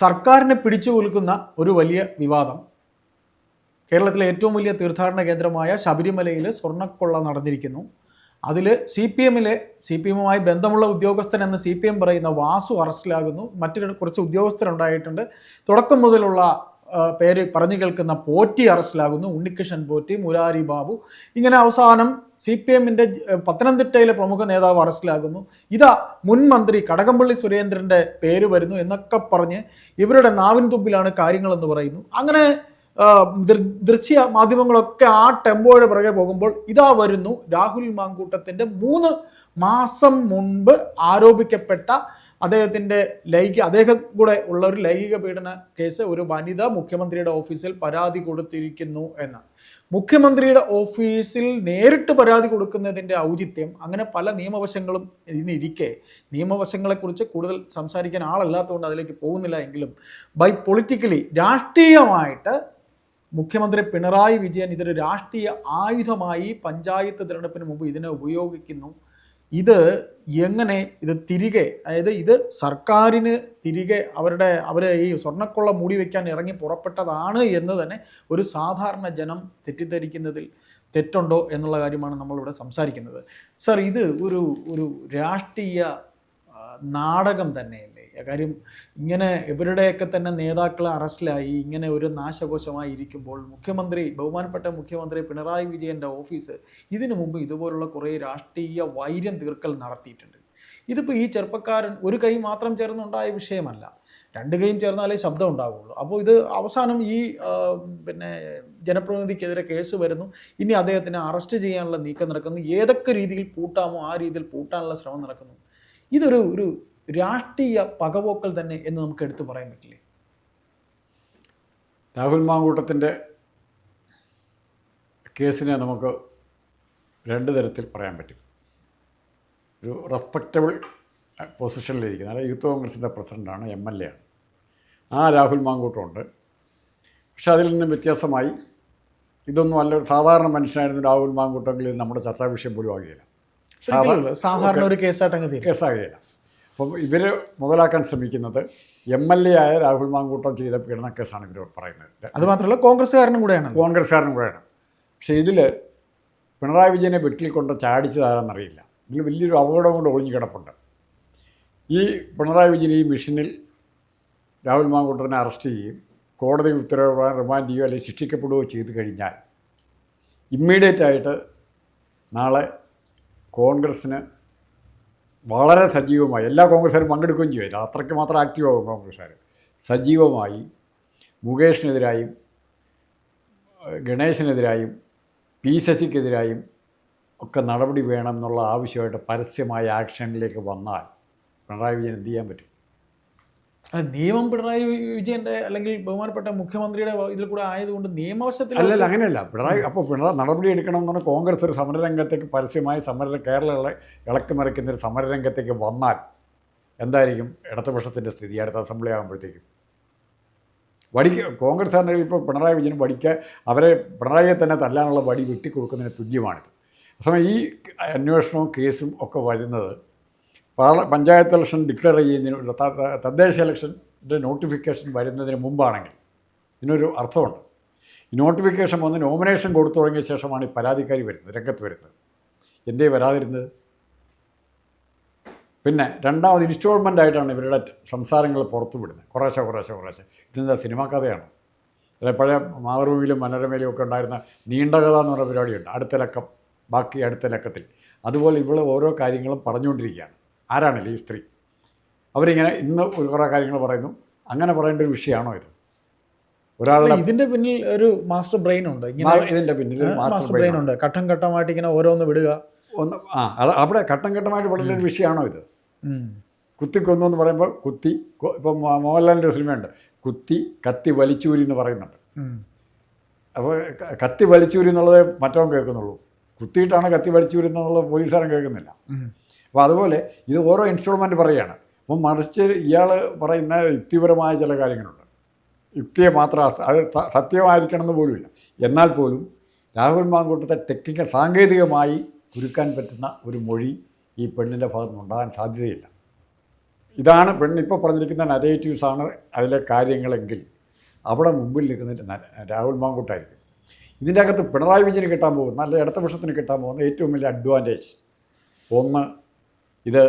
സർക്കാരിനെ പിടിച്ചു കുലുക്കുന്ന ഒരു വലിയ വിവാദം. കേരളത്തിലെ ഏറ്റവും വലിയ തീർത്ഥാടന കേന്ദ്രമായ ശബരിമലയിൽ സ്വർണക്കൊള്ള നടന്നിരിക്കുന്നു. അതിൽ സി പി എമ്മിലെ സി പി എമ്മുമായി ബന്ധമുള്ള ഉദ്യോഗസ്ഥൻ എന്ന് സി പി എം പറയുന്ന വാസു അറസ്റ്റിലാകുന്നു. മറ്റൊരു കുറച്ച് ഉദ്യോഗസ്ഥരുണ്ടായിട്ടുണ്ട്. തുടക്കം മുതലുള്ള പേര് പറഞ്ഞു കേൾക്കുന്ന പോറ്റി അറസ്റ്റിലാകുന്നു. ഉണ്ണികൃഷ്ണൻ പോറ്റി മുരാരി ബാബു. ഇങ്ങനെ അവസാനം സി പി എമ്മിന്റെ പത്തനംതിട്ടയിലെ പ്രമുഖ നേതാവ് അറസ്റ്റിലാകുന്നു. ഇതാ മുൻ മന്ത്രി കടകംപള്ളി സുരേന്ദ്രന്റെ പേര് വരുന്നു എന്നൊക്കെ പറഞ്ഞ് ഇവരുടെ നാവിൻ തുമ്പിലാണ് കാര്യങ്ങളെന്ന് പറയുന്നു. അങ്ങനെ ദൃശ്യ മാധ്യമങ്ങളൊക്കെ ആ ടെമ്പോയുടെ പുറകെ പോകുമ്പോൾ ഇതാ വരുന്നു രാഹുൽ മാങ്കൂട്ടത്തിന്റെ മൂന്ന് മാസം മുൻപ് ആരോപിക്കപ്പെട്ട അദ്ദേഹത്തിന്റെ ലൈംഗിക അദ്ദേഹം കൂടെ ഉള്ള ഒരു ലൈംഗിക പീഡന കേസ് ഒരു വനിത മുഖ്യമന്ത്രിയുടെ ഓഫീസിൽ പരാതി കൊടുത്തിരിക്കുന്നു എന്ന്. മുഖ്യമന്ത്രിയുടെ ഓഫീസിൽ നേരിട്ട് പരാതി കൊടുക്കുന്നതിന്റെ ഔചിത്യം അങ്ങനെ പല നിയമവശങ്ങളും ഇതിനിരിക്കെ. നിയമവശങ്ങളെക്കുറിച്ച് കൂടുതൽ സംസാരിക്കാൻ ആളല്ലാത്തതുകൊണ്ട് അതിലേക്ക് പോകുന്നില്ല എങ്കിലും ബൈ പൊളിറ്റിക്കലി രാഷ്ട്രീയമായിട്ട് മുഖ്യമന്ത്രി പിണറായി വിജയൻ ഇതൊരു രാഷ്ട്രീയ ആയുധമായി പഞ്ചായത്ത് തിരഞ്ഞെടുപ്പിന് മുമ്പ് ഇതിനെ ഉപയോഗിക്കുന്നു. ഇത് എങ്ങനെ ഇത് തിരികെ അതായത് ഇത് സർക്കാരിന് തിരികെ അവരുടെ അവരെ ഈ സ്വർണക്കൊള്ള മൂടി വയ്ക്കാൻ ഇറങ്ങി പുറപ്പെട്ടതാണ് എന്ന് തന്നെ ഒരു സാധാരണ ജനം തെറ്റിദ്ധരിക്കുന്നതിൽ തെറ്റുണ്ടോ എന്നുള്ള കാര്യമാണ് നമ്മളിവിടെ സംസാരിക്കുന്നത്. സർ ഇത് ഒരു ഒരു രാഷ്ട്രീയ നാടകം തന്നെയല്ലേ? കാര്യം ഇങ്ങനെ ഇവരുടെയൊക്കെ തന്നെ നേതാക്കൾ അറസ്റ്റിലായി ഇങ്ങനെ ഒരു നാശകോശമായി ഇരിക്കുമ്പോൾ മുഖ്യമന്ത്രി ബഹുമാനപ്പെട്ട മുഖ്യമന്ത്രി പിണറായി വിജയന്റെ ഓഫീസ് ഇതിനു മുമ്പ് ഇതുപോലുള്ള കുറേ രാഷ്ട്രീയ വൈര്യം തീർക്കൽ നടത്തിയിട്ടുണ്ട്. ഇതിപ്പോൾ ഈ ചെറുപ്പക്കാരൻ ഒരു കൈ മാത്രം ചേർന്നുണ്ടായ വിഷയമല്ല. രണ്ട് കൈയും ചേർന്നാലേ ശബ്ദം ഉണ്ടാവുള്ളൂ. അപ്പോൾ ഇത് അവസാനം ഈ പിന്നെ ജനപ്രതിനിധിക്കെതിരെ കേസ് വരുന്നു. ഇനി അദ്ദേഹത്തിനെ അറസ്റ്റ് ചെയ്യാനുള്ള നീക്കം നടക്കുന്നു. ഏതൊക്കെ രീതിയിൽ പൂട്ടാമോ ആ രീതിയിൽ പൂട്ടാനുള്ള ശ്രമം നടക്കുന്നു. ഇതൊരു ഒരു രാഷ്ട്രീയ പകവോക്കൽ തന്നെ എന്ന് നമുക്ക് എടുത്തു പറയാൻ പറ്റില്ലേ? രാഹുൽ മാങ്കൂട്ടത്തിന്റെ കേസിനെ നമുക്ക് രണ്ട് തരത്തിൽ പറയാൻ പറ്റും. ഒരു റെസ്പെക്റ്റബിൾ പൊസിഷനിലിരിക്കുന്ന അതായത് യൂത്ത് കോൺഗ്രസിന്റെ പ്രസിഡന്റാണ് എം എൽ എ ആണ്. ആ രാഹുൽ മാങ്കൂട്ടമുണ്ട്. പക്ഷെ അതിൽ നിന്നും വ്യത്യാസമായി ഇതൊന്നും അല്ല ഒരു സാധാരണ മനുഷ്യനായിരുന്നു രാഹുൽ മാങ്കൂട്ടെങ്കിൽ നമ്മുടെ ചർച്ചാ വിഷയം പോലും ആകുകയില്ല സാധാരണ ഒരു കേസായിട്ട് കേസാകുകയില്ല. അപ്പം ഇവർ മുതലാക്കാൻ ശ്രമിക്കുന്നത് എം എൽ എ ആയ രാഹുൽ മാങ്കൂട്ടം ചെയ്ത പീഡന കേസാണ് ഇവർ പറയുന്നത്. അത് മാത്രമല്ല കോൺഗ്രസ്സുകാരനും കൂടെയാണ്. കോൺഗ്രസ്സുകാരനും കൂടെയാണ്. പക്ഷേ ഇതിൽ പിണറായി വിജയനെ വെട്ടിൽ കൊണ്ട് ചാടിച്ചതാരെന്നറിയില്ല. ഇതിൽ വലിയൊരു അപകടം കൊണ്ട് ഒളിഞ്ഞു കിടപ്പുണ്ട്. ഈ പിണറായി വിജയൻ ഈ മിഷനിൽ രാഹുൽ മാങ്കൂട്ടത്തിനെ അറസ്റ്റ് ചെയ്യുകയും കോടതി ഉത്തരവ് റിമാൻഡ് ചെയ്യുകയോ അല്ലെങ്കിൽ ശിക്ഷിക്കപ്പെടുകയോ ചെയ്തു കഴിഞ്ഞാൽ ഇമ്മീഡിയറ്റ് ആയിട്ട് നാളെ കോൺഗ്രസ്സിന് വളരെ സജീവമായി എല്ലാ കോൺഗ്രസ്സുകാരും പങ്കെടുക്കുകയും ചെയ്യില്ല അത്രയ്ക്ക് മാത്രം ആക്റ്റീവാകും കോൺഗ്രസ്സുകാർ. സജീവമായി മുകേഷിനെതിരായും ഗണേശിനെതിരായും പി ശശിക്കെതിരായും ഒക്കെ നടപടി വേണം എന്നുള്ള ആവശ്യമായിട്ട് പരസ്യമായ ആക്ഷനിലേക്ക് വന്നാൽ പിണറായി വിജയൻ എന്ത് ചെയ്യാൻ പറ്റും? നിയമം പിണറായി വിജയന്റെ അല്ലെങ്കിൽ ബഹുമാനപ്പെട്ട മുഖ്യമന്ത്രിയുടെ ഇതിൽ കൂടെ ആയതുകൊണ്ട് നിയമവശത്തിൽ അല്ലല്ല അങ്ങനെയല്ല. പിണറായി അപ്പോൾ പിണറായി നടപടി എടുക്കണം എന്ന് പറഞ്ഞാൽ കോൺഗ്രസ് ഒരു സമരരംഗത്തേക്ക് പരസ്യമായി സമര കേരളകളെ ഇളക്കി മറിക്കുന്ന ഒരു സമരരംഗത്തേക്ക് വന്നാൽ എന്തായിരിക്കും ഇടതുപക്ഷത്തിന്റെ സ്ഥിതി അടുത്ത അസംബ്ലി ആകുമ്പോഴത്തേക്കും? വടിക്ക് കോൺഗ്രസ് ആണെങ്കിൽ ഇപ്പോൾ പിണറായി വിജയൻ വടിക്ക് അവരെ പിണറായിയെ തന്നെ തല്ലാനുള്ള വടി വെട്ടിക്കൊടുക്കുന്നതിന് തുല്യമാണിത്. അതേസമയം ഈ അന്വേഷണവും കേസും ഒക്കെ വരുന്നത് പാർല പഞ്ചായത്ത് ഇലക്ഷൻ ഡിക്ലെയർ ചെയ്യുന്നതിന് തദ്ദേശ ഇലക്ഷന്റെ നോട്ടിഫിക്കേഷൻ വരുന്നതിന് മുമ്പാണെങ്കിൽ ഇതിനൊരു അർത്ഥമുണ്ട്. ഈ നോട്ടിഫിക്കേഷൻ വന്ന് നോമിനേഷൻ കൊടുത്തു തുടങ്ങിയ ശേഷമാണ് ഈ പരാതിക്കാരി വരുന്നത് രംഗത്ത് വരുന്നത്. എന്തേ വരാതിരുന്നത്? പിന്നെ രണ്ടാമത് ഇൻസ്റ്റോൾമെന്റ് ആയിട്ടാണ് ഇവരുടെ സംസാരങ്ങൾ പുറത്തു വിടുന്നത്. കുറേശ്ശെ കുറേശ്ശെ കുറേശ്ശെ. ഇതെന്താ സിനിമാ കഥയാണ്? പഴയ മാതൃഭൂമിയിലും മനോരമയിലും ഒക്കെ ഉണ്ടായിരുന്ന നീണ്ട കഥ എന്ന് പറഞ്ഞ പരിപാടിയുണ്ട്. അടുത്ത ലക്കം ബാക്കി അടുത്ത ലക്കത്തിൽ. അതുപോലെ ഇവൾ ഓരോ കാര്യങ്ങളും പറഞ്ഞുകൊണ്ടിരിക്കുകയാണ്. ആരാണല്ലേ ഈ സ്ത്രീ? അവരിങ്ങനെ ഇന്ന് ഒരു കുറേ കാര്യങ്ങൾ പറയുന്നു. അങ്ങനെ പറയേണ്ട ഒരു വിഷയമാണോ ഇത്? ഒരാളുടെ ഇതിന്റെ പിന്നിൽ ഒരു മാസ്റ്റർ ബ്രെയിൻ ഉണ്ട്. ഇതിന്റെ പിന്നിൽ മാസ്റ്റർ ബ്രെയിൻ ഉണ്ട്. ഘട്ടം ഘട്ടമായിട്ട് ഇങ്ങനെ ഓരോന്ന് വിടുക. ഒന്ന് ആ അത് അവിടെ ഘട്ടം ഘട്ടമായിട്ട് പറയുന്ന ഒരു വിഷയമാണോ ഇത്? ഉം. കുത്തി കൊന്നു എന്ന് പറയുമ്പോൾ കുത്തി ഇപ്പം മോഹൻലാലിന്റെ ഒരു സിനിമയുണ്ട്. കുത്തി കത്തി വലിച്ചൂരി എന്ന് പറയുന്നുണ്ട്. അപ്പോൾ കത്തി വലിച്ചൂരി എന്നുള്ളത് മറ്റവൻ കേൾക്കുന്നുള്ളൂ. കുത്തിയിട്ടാണ് കത്തി വലിച്ചൂരി എന്നുള്ളത് പോലീസുകാരൻ കേൾക്കുന്നില്ല. അപ്പോൾ അതുപോലെ ഇത് ഓരോ ഇൻസ്ട്രുമെന്റ് പറയുകയാണ്. അപ്പം മറിച്ച് ഇയാൾ പറയുന്ന യുക്തിപരമായ ചില കാര്യങ്ങളുണ്ട്. യുക്തിയെ മാത്രം അത് സത്യമായിരിക്കണം സത്യമായിരിക്കണമെന്ന് പോലുമില്ല. എന്നാൽ പോലും രാഹുൽ മാങ്കൂട്ടത്തെ ടെക്നിക്കൽ സാങ്കേതികമായി കുരുക്കാൻ പറ്റുന്ന ഒരു മൊഴി ഈ പെണ്ണിന്റെ ഭാഗത്തുനിന്ന് ഉണ്ടാകാൻ സാധ്യതയില്ല. ഇതാണ് പെണ്ണിപ്പോൾ പറഞ്ഞിരിക്കുന്ന നരേറ്റീവ്സാണ് അതിലെ കാര്യങ്ങളെങ്കിൽ അവിടെ മുമ്പിൽ നിൽക്കുന്നത് ന- രാഹുൽ മാങ്കൂട്ടായിരിക്കും. ഇതിന്റെ അകത്ത് പിണറായി വിജയന് കിട്ടാൻ പോകുന്ന നല്ല ഇടത്തപക്ഷത്തിന് കിട്ടാൻ പോകുന്ന ഏറ്റവും വലിയ അഡ്വാന്റേജ് ഒന്ന് ഇത്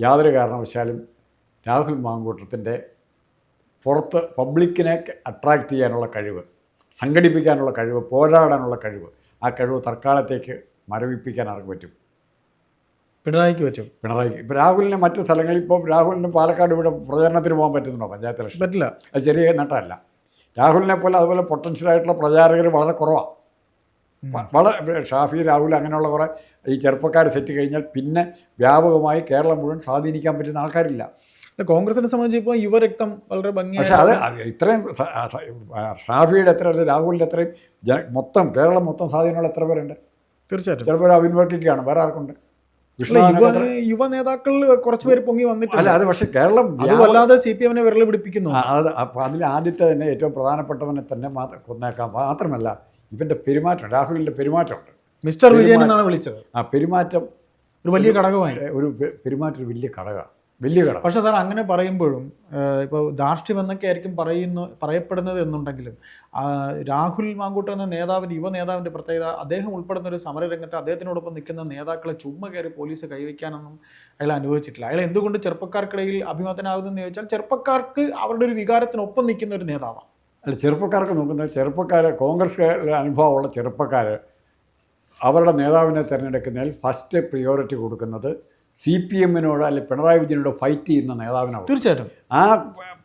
യാതൊരു കാരണവശാലും രാഹുൽ മാങ്കൂട്ടത്തിന്റെ പുറത്ത് പബ്ലിക്കിനെ അട്രാക്റ്റ് ചെയ്യാനുള്ള കഴിവ് സംഘടിപ്പിക്കാനുള്ള കഴിവ് പോരാടാനുള്ള കഴിവ് ആ കഴിവ് തൽക്കാലത്തേക്ക് മരവിപ്പിക്കാൻ ആർക്ക് പറ്റും? പിണറായിക്ക് പറ്റും. പിണറായിക്ക്. ഇപ്പോൾ രാഹുലിന് മറ്റ് സ്ഥലങ്ങളിൽ ഇപ്പോൾ രാഹുലിന് പാലക്കാട് ഇവിടെ പ്രചാരണത്തിന് പോകാൻ പറ്റുന്നുണ്ടോ പഞ്ചായത്ത് ഇലക്ഷൻ? പറ്റില്ല. അത് ചെറിയ നേട്ടമല്ല. രാഹുലിനെ പോലെ അതുപോലെ പൊട്ടൻഷ്യലായിട്ടുള്ള പ്രചാരകർ വളരെ കുറവാണ് വളരെ ഷാഫി രാഹുൽ അങ്ങനെയുള്ള കുറേ ഈ ചെറുപ്പക്കാർ സെറ്റ് കഴിഞ്ഞാൽ പിന്നെ വ്യാപകമായി കേരളം മുഴുവൻ സ്വാധീനിക്കാൻ പറ്റുന്ന ആൾക്കാരില്ല. കോൺഗ്രസിനെ സംബന്ധിച്ച് ഇപ്പോൾ യുവരക്തം വളരെ ഭംഗി പക്ഷേ അത് ഇത്രയും ഷാഫിയുടെ എത്ര അല്ലെ രാഹുലിന്റെ എത്രയും ജന മൊത്തം കേരളം മൊത്തം സ്വാധീനമുള്ള എത്ര പേരുണ്ട്? തീർച്ചയായിട്ടും. ചിലപ്പോൾ അവിൻ വർക്കിക്കാണ് വേറെ ആർക്കുണ്ട്? യുവ നേതാക്കളിൽ കുറച്ച് പേര് പൊങ്ങി അല്ല അത് പക്ഷേ കേരളം വല്ലാതെ സി പി എമ്മിനെ വിരൽ പിടിപ്പിക്കുന്നു. അത് അപ്പോൾ അതിൽ ആദ്യത്തെ തന്നെ ഏറ്റവും പ്രധാനപ്പെട്ടവനെ തന്നെ മാത്രം കൊന്നേക്കാം. മാത്രമല്ല ഇവന്റെ പെരുമാറ്റം രാഹുലിന്റെ പെരുമാറ്റമുണ്ട്. മിസ്റ്റർ വിജയൻ എന്നാണ് വിളിച്ചത്. ആ പെരുമാറ്റം ഒരു വലിയ ഘടകമായി. ഒരു പെരുമാറ്റം വലിയ ഘടകമാണ് വലിയ ഘടകം. പക്ഷെ സാർ അങ്ങനെ പറയുമ്പോഴും ഇപ്പോൾ ധാർഷ്ട്യം എന്നൊക്കെ ആയിരിക്കും പറയുന്നു പറയപ്പെടുന്നത് എന്നുണ്ടെങ്കിലും രാഹുൽ മാങ്കൂട്ട് എന്ന നേതാവിന്റെ യുവ നേതാവിന്റെ പ്രത്യേകത അദ്ദേഹം ഉൾപ്പെടുന്ന ഒരു സമരരംഗത്ത് അദ്ദേഹത്തിനോടൊപ്പം നിൽക്കുന്ന നേതാക്കളെ ചുമ്മാ കയറി പോലീസ് കൈവയ്ക്കാനൊന്നും അയാൾ അനുഭവിച്ചിട്ടില്ല അയാൾ എന്തുകൊണ്ട് ചെറുപ്പക്കാർക്കിടയിൽ അഭിമതനാകുന്നതെന്ന് ചോദിച്ചാൽ ചെറുപ്പക്കാർക്ക് അവരുടെ ഒരു വികാരത്തിനൊപ്പം നിൽക്കുന്ന ഒരു നേതാവാണ്. അല്ല ചെറുപ്പക്കാർക്ക് നോക്കുന്നത് ചെറുപ്പക്കാർ കോൺഗ്രസ് അനുഭവമുള്ള ചെറുപ്പക്കാർ അവരുടെ നേതാവിനെ തിരഞ്ഞെടുക്കുന്നതിൽ ഫസ്റ്റ് പ്രിയോറിറ്റി കൊടുക്കുന്നത് സി പി എമ്മിനോട് അല്ലെങ്കിൽ പിണറായി വിജയനോട് ഫൈറ്റ് ചെയ്യുന്ന നേതാവിനാണ്. തീർച്ചയായിട്ടും. ആ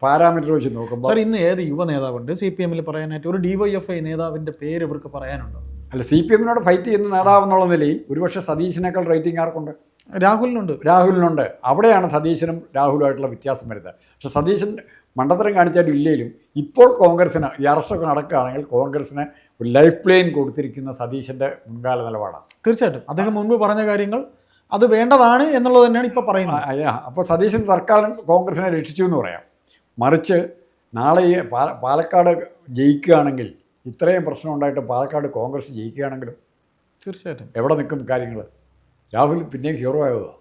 പാരാമീറ്റർ വെച്ച് നോക്കുമ്പോൾ സാർ ഇന്ന് ഏത് യുവ നേതാവുണ്ട്? സി പി എമ്മിൽ പറയാനായിട്ട് ഒരു ഡി വൈ എഫ് ഐ നേതാവിന്റെ പേര് ഇവർക്ക് പറയാനുണ്ടോ? അല്ല സി പി എമ്മിനോട് ഫൈറ്റ് ചെയ്യുന്ന നേതാവ് എന്നുള്ള നിലയിൽ ഒരുപക്ഷെ സതീശിനേക്കാൾ റേറ്റിംഗ് ആർക്കുണ്ട്? രാഹുലിനുണ്ട്. രാഹുലിനുണ്ട്. അവിടെയാണ് സതീശനും രാഹുലുമായിട്ടുള്ള വ്യത്യാസം വരുന്നത്. പക്ഷേ സതീശൻ മണ്ടത്തരം കാണിച്ചാലും ഇല്ലേലും ഇപ്പോൾ കോൺഗ്രസ്സിന് ഈ അറസ്റ്റൊക്കെ നടക്കുകയാണെങ്കിൽ കോൺഗ്രസ്സിന് ഒരു ലൈഫ് പ്ലെയിൻ കൊടുത്തിരിക്കുന്ന സതീശന്റെ മുൻകാല നിലപാടാണ്. തീർച്ചയായിട്ടും. അദ്ദേഹം മുൻപ് പറഞ്ഞ കാര്യങ്ങൾ അത് വേണ്ടതാണ് എന്നുള്ളത് തന്നെയാണ് ഇപ്പോൾ പറയുന്നത്. അപ്പോൾ സതീശൻ തൽക്കാലം കോൺഗ്രസിനെ രക്ഷിച്ചു എന്ന് പറയാം. മറിച്ച് നാളെ ഈ പാലക്കാട് ജയിക്കുകയാണെങ്കിൽ ഇത്രയും പ്രശ്നം ഉണ്ടായിട്ട് പാലക്കാട് കോൺഗ്രസ് ജയിക്കുകയാണെങ്കിലും തീർച്ചയായിട്ടും. എവിടെ നിൽക്കും കാര്യങ്ങൾ? രാഹുൽ പിന്നെയും ഹീറോ ആയതാണ്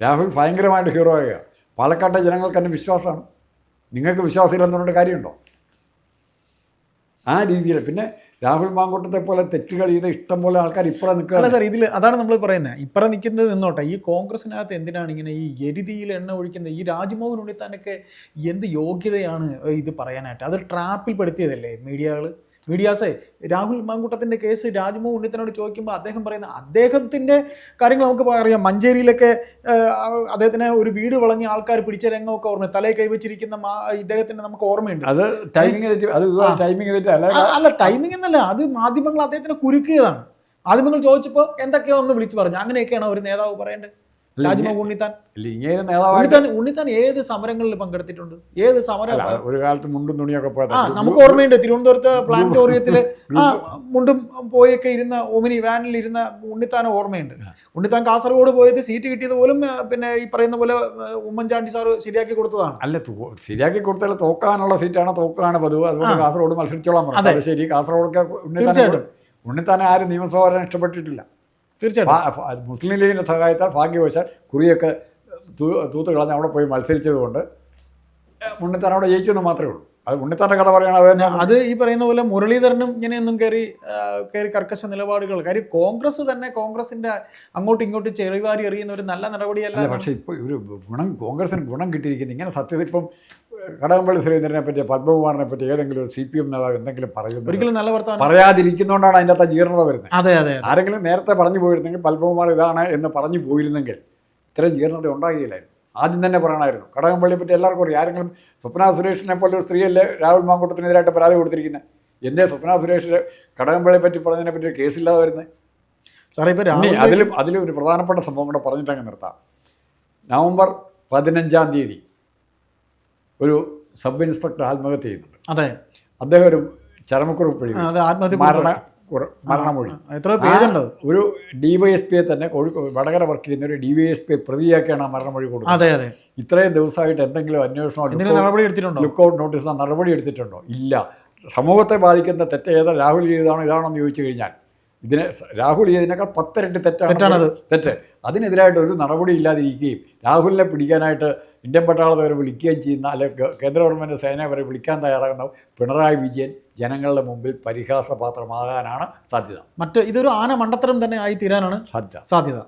രാഹുൽ ഭയങ്കരമായിട്ട് ഹീറോ ആയ പാലക്കാട്ടെ ജനങ്ങൾക്ക് തന്നെ വിശ്വാസമാണ്. നിങ്ങൾക്ക് വിശ്വാസമില്ലെന്നുകൊണ്ട് കാര്യമുണ്ടോ? ആ രീതിയിൽ. പിന്നെ രാഹുൽ മാങ്കൂട്ടത്തെ പോലെ തെറ്റുകൾ ചെയ്ത ഇഷ്ടം പോലെ ആൾക്കാർ ഇപ്പുറം നിൽക്കുക സാർ ഇതിൽ അതാണ് നമ്മൾ പറയുന്നത് ഇപ്പറ നിൽക്കുന്നത് നിന്നോട്ടെ. ഈ കോൺഗ്രസിനകത്ത് എന്തിനാണ് ഇങ്ങനെ ഈ എരുതിയിൽ എണ്ണ ഒഴിക്കുന്നത് ഈ രാജ്മോഹൻ ഉണ്ണിത്താനൊക്കെ എന്ത് യോഗ്യതയാണ് ഇത് പറയാനായിട്ട്? അത് ട്രാപ്പിൽ പെടുത്തിയതല്ലേ മീഡിയകൾ മീഡിയാസേ രാഹുൽ മാങ്കൂട്ടത്തിന്റെ കേസ് രാജ്മോഹൻ ഉണ്ണിത്തനോട് ചോദിക്കുമ്പോൾ അദ്ദേഹം പറയുന്ന അദ്ദേഹത്തിന്റെ കാര്യങ്ങൾ നമുക്ക് അറിയാം. മഞ്ചേരിയിലൊക്കെ അദ്ദേഹത്തിന് ഒരു വീട് വളഞ്ഞ ആൾക്കാർ പിടിച്ച രംഗമൊക്കെ ഓർമ്മ തലയിൽ കൈവച്ചിരിക്കുന്ന ഇദ്ദേഹത്തിന്റെ നമുക്ക് ഓർമ്മയുണ്ട്. അത് ടൈമിംഗ്. ടൈമിങ് അല്ല ടൈമിംഗ് എന്നല്ല. അത് മാധ്യമങ്ങൾ അദ്ദേഹത്തിന് കുരുക്കിയതാണ്. മാധ്യമങ്ങൾ ചോദിച്ചപ്പോൾ എന്തൊക്കെയോ ഒന്ന് വിളിച്ചു പറഞ്ഞു. അങ്ങനെയൊക്കെയാണ് ഒരു നേതാവ് പറയേണ്ടത്? രാജ്മോഹൻ ഉണ്ണിത്താൻ. ഇല്ല, ഇങ്ങനെ നേതാവായിട്ട് ഉണ്ണിത്താൻ ഉണ്ണിത്താൻ ഏത് സമരങ്ങളിൽ പങ്കെടുത്തിട്ടുണ്ട്? ഏത് സമരം? അല്ല, ഒരു കാലത്ത് മുണ്ടും തുണിയൊക്കെ പോയത്. ആ നമുക്ക് ഓർമ്മയുണ്ട് തിരുവനന്തപുരത്ത് പ്ലാനറ്റോറിയത്തിൽ ആ മുണ്ടും പോയൊക്കെ ഇരുന്ന ഓമിനി വാനിൽ ഇരുന്ന ഉണ്ണിത്താനെ ഓർമ്മയുണ്ട്. ഉണ്ണിത്താൻ കാസർഗോഡ് പോയത് സീറ്റ് കിട്ടിയത് പോലും ആ, പിന്നെ ഈ പറയുന്ന പോലെ ആ, ഉമ്മൻചാണ്ടി സാറ് ശരിയാക്കി കൊടുത്തതാണ്. അല്ല തോ- ശരിയാക്കി കൊടുത്താൽ തോക്കാനുള്ള സീറ്റാണ് തോക്കാണ് പതിവ്. അതുകൊണ്ട് കാസർഗോഡ് മത്സരിച്ചോളാൻ പറഞ്ഞു. അതെ. അത് ശരി കാസർഗോഡ് ഉണ്ണിത്താനെ തീർച്ചയായിട്ടും. ഉണ്ണിത്താനെ ആരും നിയമസഭ വരാൻ ഇഷ്ടപ്പെട്ടിട്ടില്ല തീർച്ചയായിട്ടും. മുസ്ലിം ലീഗിന്റെ സഹായത്താൽ ഭാഗ്യവശാൽ കുറിയൊക്കെ തൂത്ത് കളഞ്ഞ് അവിടെ പോയി മത്സരിച്ചത് കൊണ്ട് ഉണ്ണിത്താൻ അവിടെ ജയിച്ചെന്ന് മാത്രമേ ഉള്ളൂ. അത് ഉണ്ണിത്താന്റെ കഥ പറയണം അത് അത് ഈ പറയുന്ന പോലെ മുരളീധരനും ഇങ്ങനെയൊന്നും കയറി കയറി കർക്കശ നിലപാടുകൾ. കാര്യം കോൺഗ്രസ് തന്നെ കോൺഗ്രസിന്റെ അങ്ങോട്ടും ഇങ്ങോട്ടും ചെറിവാരി എറിയുന്ന ഒരു നല്ല നടപടിയല്ല പക്ഷേ ഇപ്പോൾ ഒരു ഗുണം കോൺഗ്രസിന് ഗുണം കിട്ടിയിരിക്കുന്നത് ഇങ്ങനെ സത്യത്തിൽ ഇപ്പം കടകംപള്ളി സുരേന്ദ്രനെ പറ്റി പത്മകുമാറിനെ പറ്റി ഏതെങ്കിലും ഒരു സി പി എം നേതാവ് എന്തെങ്കിലും പറയുന്നു ഒരിക്കലും നല്ല വർത്തമാനം. പറയാതിരിക്കുന്നതുകൊണ്ടാണ് അതിന്റെ അകത്ത് ജീർണത വരുന്നത്. അതെ അതെ ആരെങ്കിലും നേരത്തെ പറഞ്ഞു പോയിരുന്നെങ്കിൽ പത്മകുമാർ ഇതാണ് എന്ന് പറഞ്ഞു പോയിരുന്നെങ്കിൽ ഇത്രയും ജീർണത ഉണ്ടാകുകയില്ലായിരുന്നു. ആദ്യം തന്നെ പറയണമായിരുന്നു കടകംപള്ളിയെ പറ്റി എല്ലാവർക്കും അറിയാം. ആരെങ്കിലും സ്വപ്ന സുരേഷിനെ പോലെ ഒരു സ്ത്രീയല്ലേ രാഹുൽ മാങ്കൂട്ടത്തിനെതിരായിട്ട് പരാതി കൊടുത്തിരിക്കുന്നത്? എന്തേ സ്വപ്ന സുരേഷ് കടകംപള്ളിയെ പറ്റി പറഞ്ഞതിനെ പറ്റി ഒരു കേസില്ലാതെ വരുന്നത്? സാറേ ഇപ്പോൾ അതിലും അതിലും ഒരു പ്രധാനപ്പെട്ട സംഭവം കൂടെ പറഞ്ഞിട്ടങ്ങ് നിർത്താം. നവംബർ പതിനഞ്ചാം തീയതി ഒരു സബ് ഇൻസ്പെക്ടർ ആത്മഹത്യ ചെയ്യുന്നുണ്ട്. അതെ. അദ്ദേഹം ഒരു ചരമക്കുറിപ്പ് മരണ മരണമൊഴി. എത്ര പേജുണ്ട് അത്? ഒരു ഡിവൈഎസ്പിയെ തന്നെ കോഴിക്കോട് വടകര വർക്ക് ചെയ്യുന്ന ഒരു ഡിവൈഎസ്പിയെ പ്രതിയാക്കിയാണ് ആ മരണമൊഴി കൊടുക്കുന്നത്. അതെ അതെ. ഇത്രയും ദിവസമായിട്ട് എന്തെങ്കിലും അന്വേഷണം നടപടി എടുത്തിട്ടുണ്ടോ? ലുക്കൗട്ട് നോട്ടീസോ നടപടി എടുത്തിട്ടുണ്ടോ? ഇല്ല. സമൂഹത്തെ ബാധിക്കുന്ന തെറ്റ് ഏതാ? രാഹുൽ ചെയ്തതാണോ ഇതാണോ എന്ന് ചോദിച്ചു കഴിഞ്ഞാൽ ഇതിനെ രാഹുൽ ചെയ്തതിനേക്കാൾ പത്തിരട്ടി തെറ്റാണ് തെറ്റാണത്. തെറ്റ്. അതിനെതിരായിട്ട് ഒരു നടപടി ഇല്ലാതിരിക്കുകയും രാഹുലിനെ പിടിക്കാനായിട്ട് ഇന്ത്യൻ പട്ടാളത്തെ വരെ വിളിക്കുകയും ചെയ്യുന്ന അല്ലെ കേന്ദ്ര ഗവൺമെന്റ് സേനയെ വരെ വിളിക്കാൻ തയ്യാറാകുന്ന പിണറായി വിജയൻ ജനങ്ങളുടെ മുമ്പിൽ പരിഹാസപാത്രമാകാനാണ് സാധ്യത. മറ്റ് ഇതൊരു ആന മണ്ടത്തരം തന്നെ ആയി തീരാനാണ് സാധ്യത. സാധ്യത.